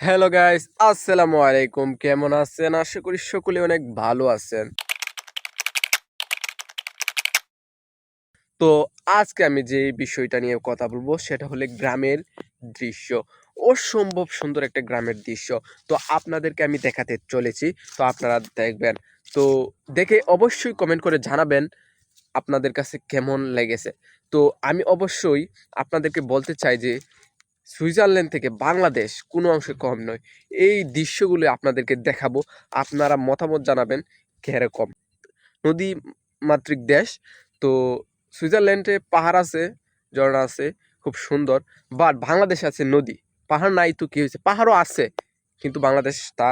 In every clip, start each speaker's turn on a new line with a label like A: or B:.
A: Hello guys আসসালামু আলাইকুম কেমন আছেন? আশা করি সকলে অনেক ভালো আছেন। তো আজকে আমি যে বিষয়টা নিয়ে কথা বলব, সেটা হলো গ্রামের দৃশ্য। অসম্ভব সুন্দর একটা গ্রামের দৃশ্য। তো আপনাদেরকে আমি দেখাতে চলেছি, তো আপনারা দেখবেন। তো দেখে অবশ্যই কমেন্ট করে জানাবেন আপনাদের কাছে কেমন লেগেছে। তো আমি অবশ্যই আপনাদেরকে বলতে চাই যে সুইজারল্যান্ড থেকে বাংলাদেশ কোনো অংশে কম নয়। এই দৃশ্যগুলো আপনাদেরকে দেখাবো। আপনারা মতামত জানাবেন কীরকম নদী মাতৃক দেশ। তো সুইজারল্যান্ডে পাহাড় আছে, ঝর্ণা আছে, খুব সুন্দর। বাট বাংলাদেশে আছে নদী। পাহাড় নাই তো কী হয়েছে? পাহাড়ও আছে, কিন্তু বাংলাদেশ তা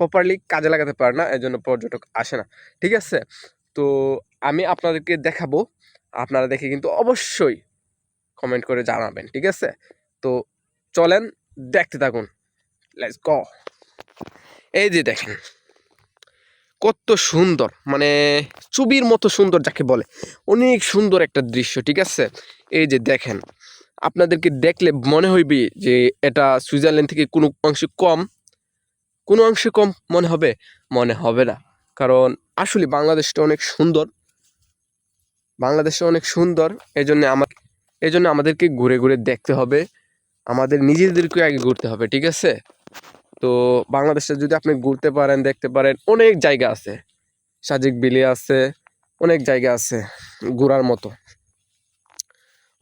A: প্রপারলি কাজে লাগাতে পারে না এই জন্য পর্যটক আসে না। ঠিক আছে? তো আমি আপনাদেরকে দেখাবো। আপনারা দেখে কিন্তু অবশ্যই কমেন্ট করে জানাবেন। ঠিক আছে? তো চলেন দেখতে থাকুন। লেটস গ এই যে দেখেন, কত সুন্দর মানে ছবির মতো সুন্দর যাকে বলে, অনেক সুন্দর একটা দৃশ্য, ঠিক আছে? এই যে দেখেন, আপনাদেরকে দেখলে মনে হইবে যে এটা সুইজারল্যান্ড থেকে কোনো অংশে কম, কোনো অংশে কম মনে হবে? মনে হবে না। কারণ আসলে বাংলাদেশটা অনেক সুন্দর, বাংলাদেশটা অনেক সুন্দর এই জন্য আমার এই জন্য আমাদেরকে ঘুরে ঘুরে দেখতে হবে। আমাদের নিজেদেরকে আগে ঘুরতে হবে, ঠিক আছে? তো বাংলাদেশে যদি আপনি ঘুরতে পারেন, দেখতে পারেন, অনেক জায়গা আছে। সাজিক বিলি আছে, অনেক জায়গা আছে ঘোরার মতো।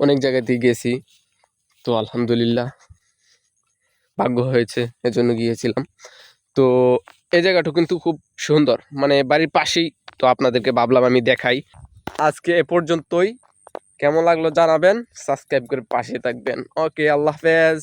A: অনেক জায়গাতেই গেছি। তো আলহামদুলিল্লাহ, ভাগ্য হয়েছে, এজন্য গিয়েছিলাম। তো এই জায়গাটা কিন্তু খুব সুন্দর মানে বাড়ির পাশেই তো আপনাদেরকে ভাবলাম আমি দেখাই। আজকে এ পর্যন্তই। কেমন লাগল জানাবেন? সাবস্ক্রাইব করে পাশে থাকবেন। ওকে আল্লাহ হাফেজ।